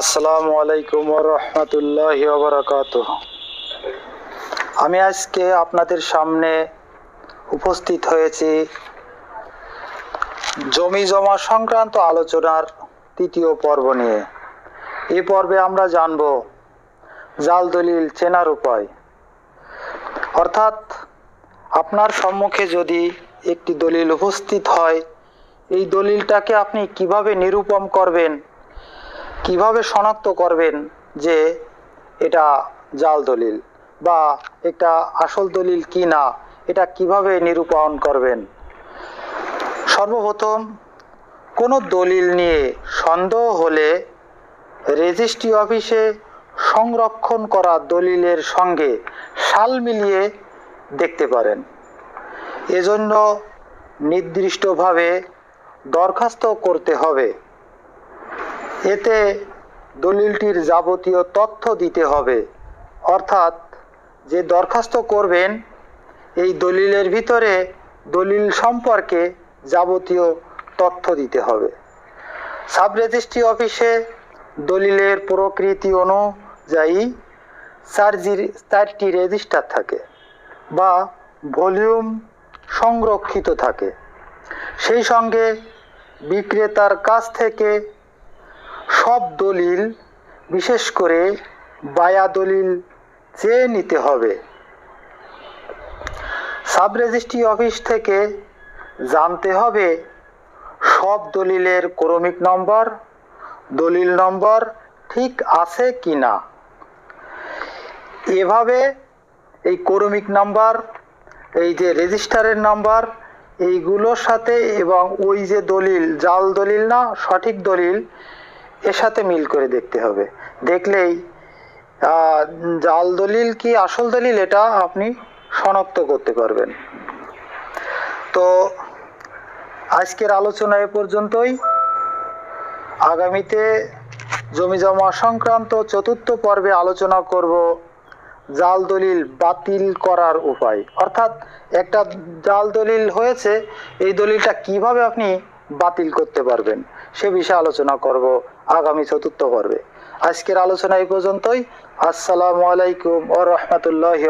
আসসালামু আলাইকুম রহমতুল্লাহ বারাকাত আমি আজকে আপনাদের সামনে উপস্থিত হয়েছি জমি জমা সংক্রান্ত আলোচনার তৃতীয় পর্ব নিয়ে। এই পর্বে আমরা জানব জাল দলিল চেনার উপায়। অর্থাৎ আপনার সম্মুখে যদি একটি দলিল উপস্থিত হয়, এই দলিলটাকে আপনি কীভাবে নিরূপম করবেন কীভাবে শনাক্ত করবেন যে এটা জাল দলিল বা এটা আসল দলিল কি না, এটা কীভাবে নিরূপণ করবেন? সর্বপ্রথম কোনো দলিল নিয়ে সন্দেহ হলে রেজিস্ট্রি অফিসে সংরক্ষণ করা দলিলের সঙ্গে সাল মিলিয়ে দেখতে পারেন। এজন্য নির্দিষ্টভাবে দরখাস্ত করতে হবে। এতে দলিলটির যাবতীয় তথ্য দিতে হবে। অর্থাৎ যে দরখাস্ত করবেন, এই দলিলের ভিতরে দলিল সম্পর্কে যাবতীয় তথ্য দিতে হবে। সাব রেজিস্ট্রি অফিসে দলিলের প্রকৃতি অনুযায়ী চার্জির চারটি রেজিস্টার থাকে বা ভলিউম সংরক্ষিত থাকে। সেই সঙ্গে বিক্রেতার কাছ থেকে সব দলিল, বিশেষ করে বায়া দলিল চেয়ে নিতে হবে। সাব রেজিস্ট্রি অফিস থেকে জানতে হবে সব দলিলের ক্রমিক নম্বর, দলিল নম্বর ঠিক আছে কি না এভাবে এই ক্রমিক নাম্বার, এই যে রেজিস্টারের নাম্বার, এইগুলোর সাথে এবং ওই যে দলিল, জাল দলিল না, সঠিক দলিল এর সাথে মিল করে দেখতে হবে। দেখলেই জাল দলিল কি আসল দলিল এটা আপনি শনাক্ত করতে পারবেন। তো আজকের আলোচনা এ পর্যন্তই। আগামীতে জমি জমা সংক্রান্ত চতুর্থ পর্বে আলোচনা করব জাল দলিল বাতিল করার উপায়। অর্থাৎ একটা জাল দলিল হয়েছে, এই দলিলটা কীভাবে আপনি বাতিল করতে পারবেন। সে বিষয়ে আলোচনা করব আগামী চতুর্থ পর্বে। আজকের আলোচনা এই পর্যন্তই। আসসালামু আলাইকুম ও রহমতুল্লাহ